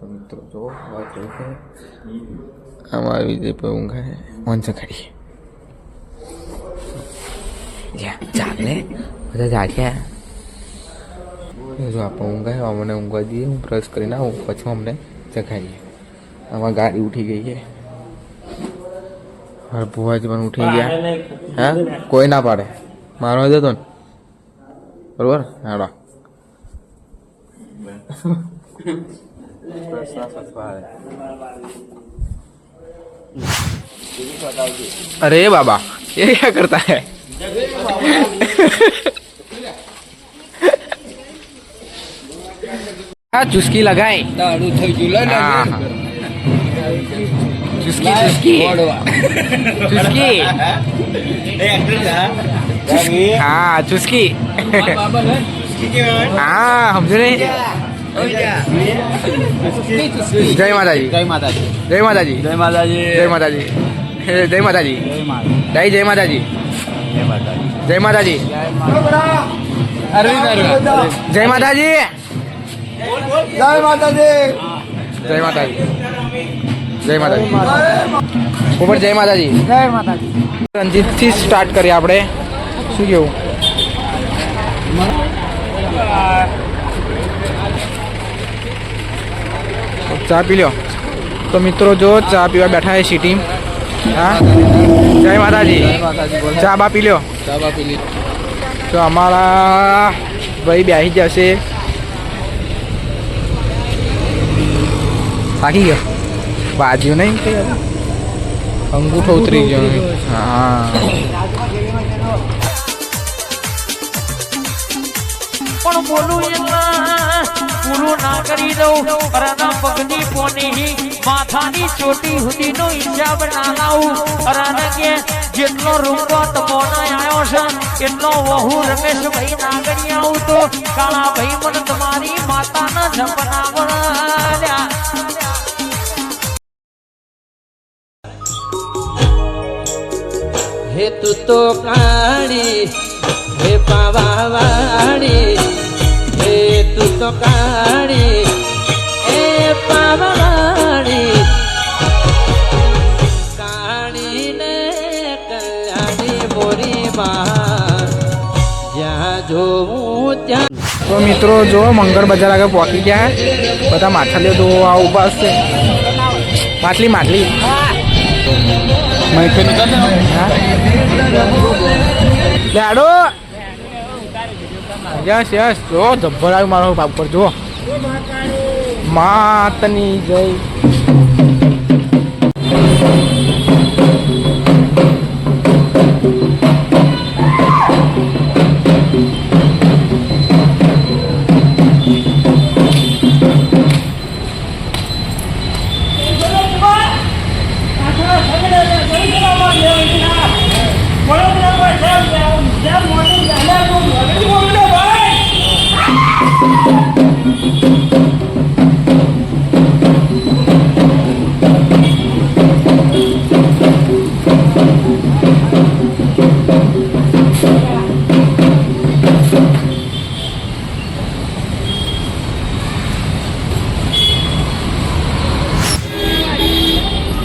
તો મિત્રો જો વાત થઈ છે આમાં વિજય પર ઊંઘા છે. વંશ ખડી ચાલે બધા જાગ્યા. જો આપણે ઊંઘાય અમને ઊંઘવા દઈએ. હું બ્રશ કરીને આવું પછી અમને જગાડીએ. આમાં ગાડી ઉઠી ગઈ છે. હા ભુવાજી પણ ઉઠી ગયા. હા? કોઈ ના પાડે. મારવા જતો ને. બરોબર? હાડો अरे बाबा ये क्या करता है? हाँ, चुस्की लगाए। हाँ, हाँ। चुस्की चुस्की। चुस्की। हाँ चुस्की। हाँ। हम हमसे જય માતાજી જય માતાજી જય માતાજી જય માતાજી જય માતાજી જય માતાજી જય માતાજી જય માતાજી જય માતાજી જય માતાજી જય માતાજી જય માતાજી ઉપર જય માતાજી જય માતાજી રણજીતથી સ્ટાર્ટ કરીએ આપણે શું કેવું ચા પી લ્યો. તો મિત્રો જો ચા પીવા બેઠા છે સિટી. હા? જય માતાજી. ચા બા પી ચા ચાબા લો તો અમારા ભાઈ બેસી જશે. થાકી ગયો? બાજુ નહીં કે? અંગૂઠો ઉતરી ગયો. હા. પણ બોલું એમાં ના કરી દઉં. અરાના પગની પોની માથાની ચોટી સુધીનો હિસાબ ના લાવું. અરાના કે જેટલો રૂપો તમોના આવ્યો છે, એટલો વહુ રમેશભાઈ નાગરી આવું તો કાળા ભાઈ મને તમારી માતાના જપના વળ્યા હે તું તો કાળી, હે પાવાવાળી. હે તું તો કાળી હે પાવાવાળી કાળી ને કલ્યાણી મોરી માં. જ્યાં જોઉં ત્યાં તો મિત્રો જો મંગળ બજાર આગળ પહોંચી ગયા બધા માછલીઓ તો આ ઊભા હશે. માટલી માટલી લાડો યસ યસ. જો જબ્બર આવ્યું મારો બાપ પર જો માતની જય.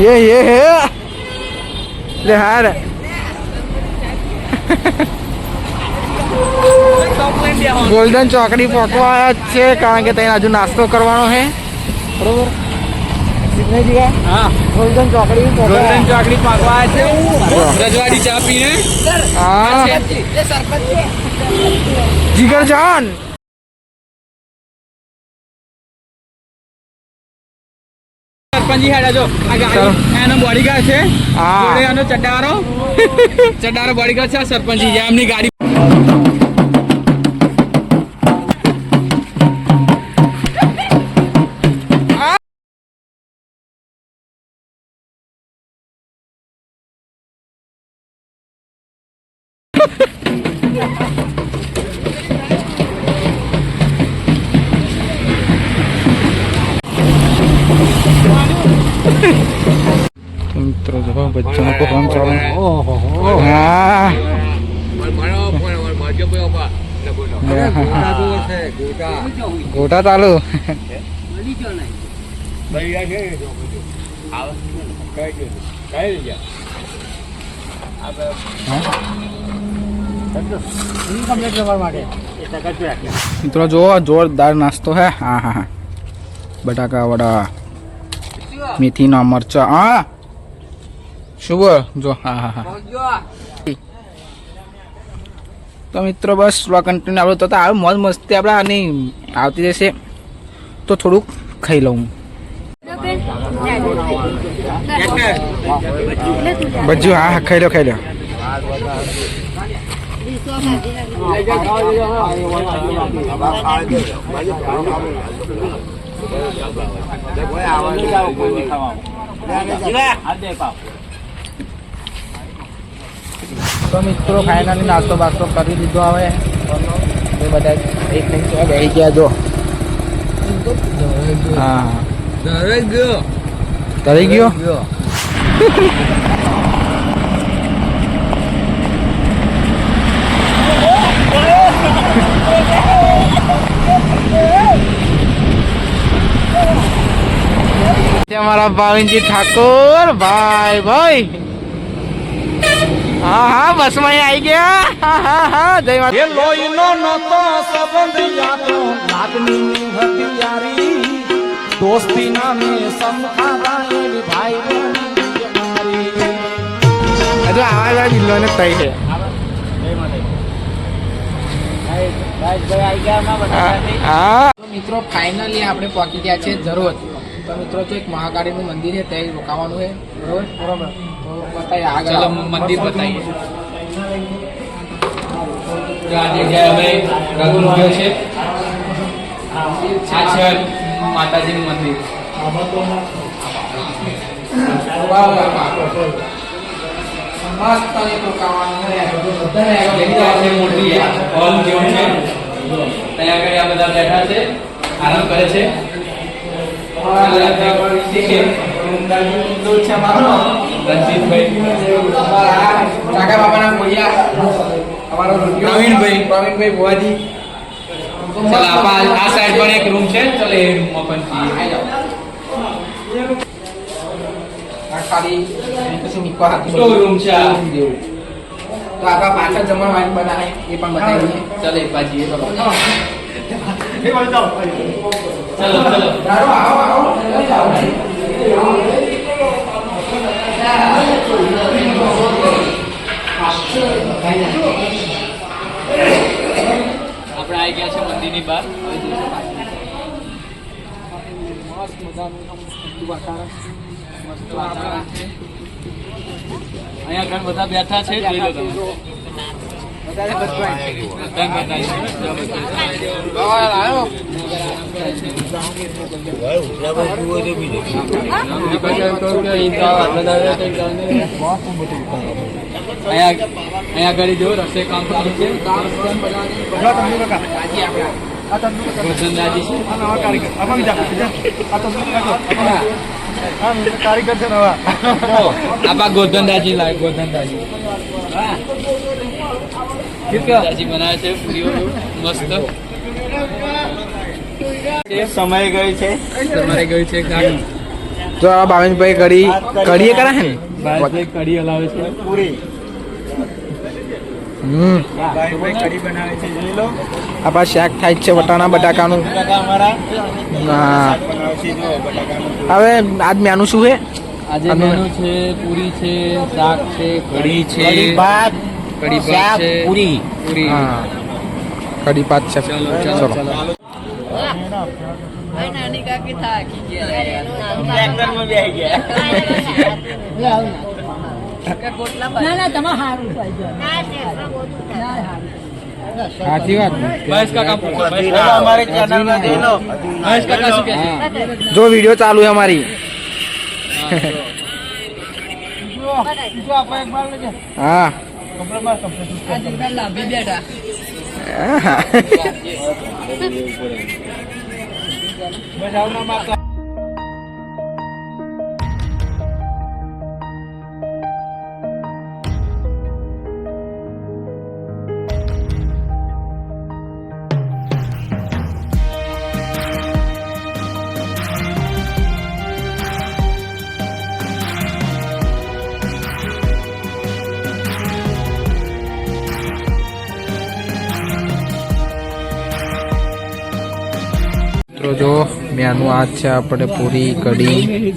હે હે હે લે ગોલ્ડન ચોકડી પહોંચવા આવ્યા છે કારણ કે ત્યાં હજુ નાસ્તો કરવાનો હે બરોબર? ગોલ્ડન ચોકડી ગોલ્ડન ચોકડી પાકવા છે. રજવાડી ચા પીને. હા. જીગર જાન સરપંચી હેડા જો. આ ગાડી એનો બોડીગાર્ડ છે. હા. જોડે એનો ચડારો. ચડારો બોડીગાર્ડ છે આ સરપંચી છે એમની ગાડી. મિત્રો જો બચ્ચાનો પ્રોગ્રામ ચાલે. હા. ગોટા ચાલુ. મિત્રો, જુઓ, જોરદાર નાસ્તો હે. હા હા હા. બટાકા વડા મેથીના મરચા હા. શું જો હા હા હા. તો મિત્રો બસ થોડા કન્ટિન્યુ આપણે તો આવે મોજ મસ્તી આપણે આની આવતી જશે તો થોડુંક ખાઈ લઉં. બજ્જુ હા હા ખાઈ લો ખાઈ લો. તો મિત્રો ફાઇનલી નાસ્તો બાસ્તો કરી દીધો હવે. એ બધા એક નહીં બેસી ગયા જો. હા. તરી ગયો. અમારા ભાવિનજી ઠાકોર ભાઈ ભાઈ હા હા બસમાં આવી ગયા હા હા હા જય માતા એ લોહીનો નતો સંબંધ હતી યારી દોસ્તી ભાઈ જિલ્લો ને તઈ છે હા મિત્રો ફાઇનલી આપણે પહોંચી ગયા છે જરૂર તો મિત્રો તો એક મહાકાળીનું મંદિર છે ત્યાં રોકાવાનું છે. બરોબર? બરોબર. તો બતાવીએ આગળ. ચલો મંદિર બતાવીએ તો આ જગ્યાએ અમે રઘુ ઉભ્યો છે. આ છે માતાજીનું મંદિર. મસ્ત એક રોકાવાનું છે. મોટી હોલ જેવું છે. ત્યાં આગળ આ બધા બેઠા છે. આરામ કરે છે. કાકા બાપાના ખોડિયા અમારો પ્રવીણભાઈ. પ્રવીણભાઈ ભુવાજી. ચાલો આપા આ સાઈડ પણ એક રૂમ છે. ચાલો એ રૂમમાં પણ જઈએ ખાલી પછી મીકવા સ્ટોર રૂમ છે આ. જેવું. તો આગળ પાછળ જમણવાની બનાવે એ પણ બતાવી દઈએ. ચાલો એક બાજુ આપણે આવી ગયા છે મંદિરની બહાર મસ્ત વાતાવરણ છે. અહીંયા ઘણા બધા બેઠા છે. અહીંયા આગળ જો રસ્તે કામ ચાલુ છે ગોધનદાજી છે આપા ગોધનદાજી. લાગે ગોધનદાજી. ગોધનદાજી બનાવે છે પૂરીઓ મસ્ત. સમય ગઈ છે. તમારે ગયું છે તો આ ભાવેશભાઈ કઢી કઢીએ કરા છે ને? ભાઈ કઢી હલાવે છે. પૂરી. હમ. શાક થાય છે વટાણા બટાકાનું. હા. હવે આજ મેનુ શું છે? આજે મેનુ છે પૂરી છે શાક છે કઢી છે. ભાત. કઢી ભાત શાક, છે પૂરી. પૂરી હા કઢી પાત છે ચલો ચલો ચલો નાની કાકી થાકી ગયા ટ્રેક્ટરમાં બેસી ગયા ના ના તમે સારું સાચી વાત મહેશ કાકા પૂછો મહેશ જોઈ લો, કાકા. અમારી ચેનલમાં જોઈ લો મહેશ કાકા શું કહે છે હા. જો વીડિયો ચાલુ છે અમારી હા લાભી બેઠા મિત્રો, જો મેનું આ છે આપણે પૂરી કઢી,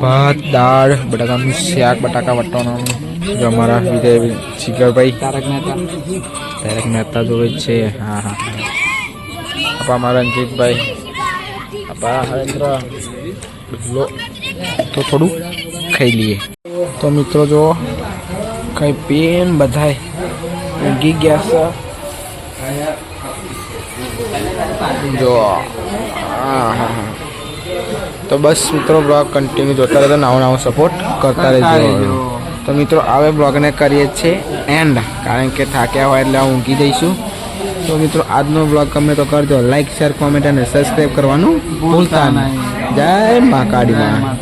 ભાત, દાળ, બટાકાનું શાક, બટાકા વટાણાનું, જો અમારા વિજય જીગરભાઈ, તારક મહેતા તારક મહેતા જોવે છે. હા હા. આપા મારા રંજીતભાઈ આપા હરેન્દ્ર લો, તો થોડું ખાઈ લઈએ. તો મિત્રો, જો કઈ પેન બધાય ઊંઘી ગયા છે. જો. હા હા તો બસ મિત્રો બ્લોગ કન્ટિન્યુ જોતા રહેજો નવો નવો સપોર્ટ કરતા રહેજો. તો મિત્રો હવે બ્લોગને કરીએ છીએ એન્ડ કારણ કે થાક્યા હોય એટલે ઊંઘી જઈશું તો મિત્રો આજનો બ્લોગ ગમે તો કરજો. લાઈક શેર કોમેન્ટ અને સબસ્ક્રાઈબ કરવાનું ભૂલતા નહીં. જય મા કાળી મા.